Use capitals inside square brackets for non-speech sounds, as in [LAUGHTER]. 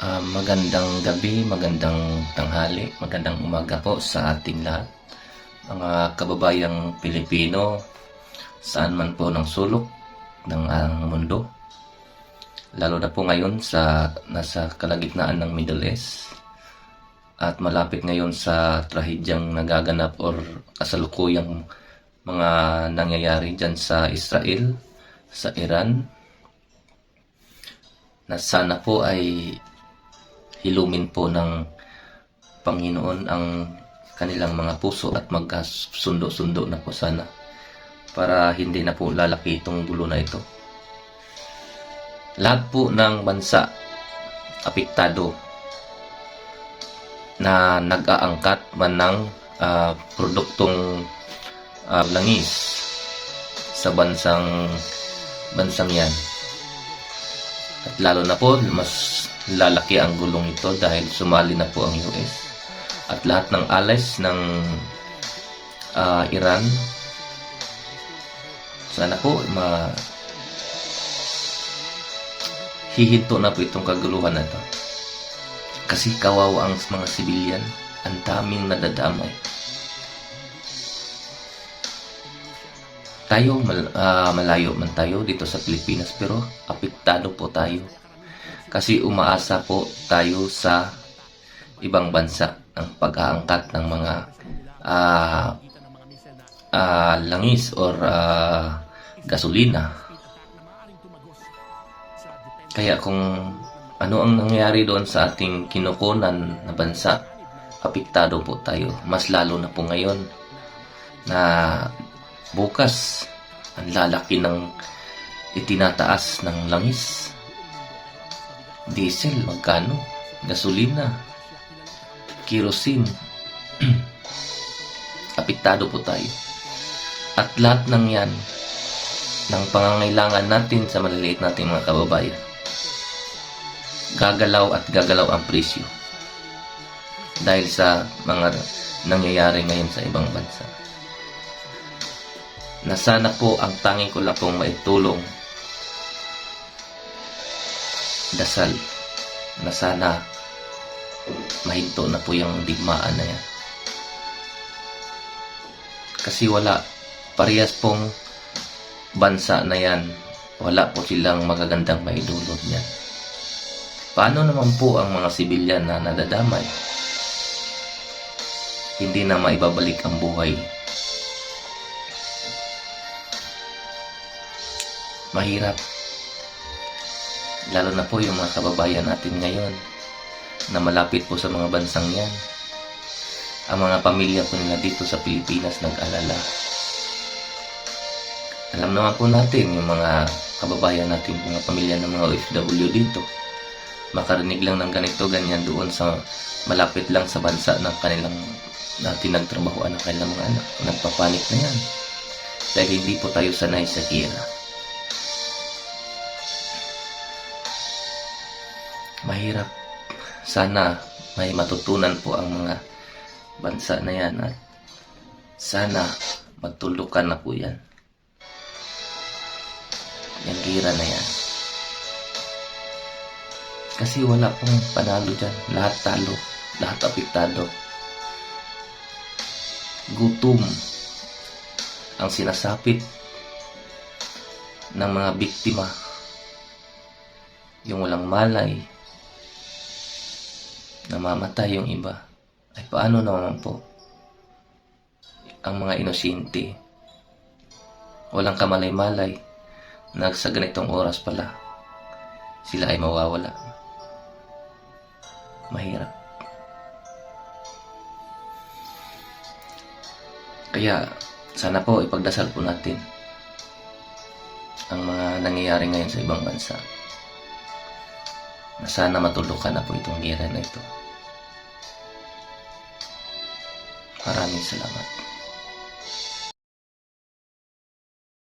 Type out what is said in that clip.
Ah, magandang gabi, magandang tanghali, magandang umaga po sa ating lahat. Mga kababayang Pilipino, saan man po ng sulok ng ang mundo. Lalo na po ngayon sa nasa kalagitnaan ng Middle East at malapit ngayon sa trahedyang nagaganap or kasalukuyang mga nangyayari dyan sa Israel, sa Iran, na sana po ay hilumin po ng Panginoon ang kanilang mga puso at magkasundo-sundo na po sana para hindi na po lalaki itong gulo na ito. Lahat po ng bansa apektado na nag-aangkat man ng ah, produktong ah, langis sa bansang bansang yan. At lalo na po, mas lalaki ang gulong ito dahil sumali na po ang US. At lahat ng allies ng ah, Iran, sana po ma hihinto na po itong kaguluhan na ito. Kasi kawawa ang mga sibilyan, ang daming nadadamay. Tayo, mal- ah, malayo man tayo dito sa Pilipinas pero apektado po tayo. Kasi umaasa po tayo sa ibang bansa ng pag-aangkat ng mga ah, ah, langis or ah, gasolina. Kaya kung ano ang nangyari doon sa ating kinukunan na bansa, apektado po tayo. Mas lalo na po ngayon na bukas ang lalaki ng itinataas ng langis. Diesel, magkano? Gasolina, kerosene. [CLEARS THROAT] apektado po tayo. At lahat ng yan, ng pangangailangan natin sa maliliit nating mga kababayan, gagalaw at gagalaw ang presyo dahil sa mga nangyayari ngayon sa ibang bansa. Na sana po ang tanging ko lang pong maitulong dasal na sana mahinto na po yung digmaan na yan. Kasi wala, parehas pong bansa na yan, wala po silang magagandang maidulot niyan. Paano naman po ang mga sibilyan na nadadamay? Hindi na maibabalik ang buhay. Mahirap. Lalo na po yung mga kababayan natin ngayon na malapit po sa mga bansang yan. Ang mga pamilya po nila dito sa Pilipinas nag-alala. Alam naman po natin yung mga kababayan natin, mga pamilya ng mga OFW dito makarinig lang ng ganito ganyan doon sa malapit lang sa bansa ng kanilang na tinagtrabahoan ng kanilang mga anak. Nagpapanik na yan. Dahil hindi po tayo sanay sa gira. Mahirap. Sana may matutunan po ang mga bansa na yan at sana magtulukan na po yan. Yung gira na yan. Kasi wala pong panalo dyan. Lahat talo. Lahat apektado. Gutom ang sinasapit ng mga biktima. Yung walang malay. Namamatay yung iba. Ay paano naman po? Ang mga inosente. Walang kamalay-malay. Na sa ganitong oras pala. Sila ay mawawala mahirap. Kaya sana po ipagdasal po natin ang mga nangyayari ngayon sa ibang bansa na sana matulukan na po itong gira na ito. Maraming salamat.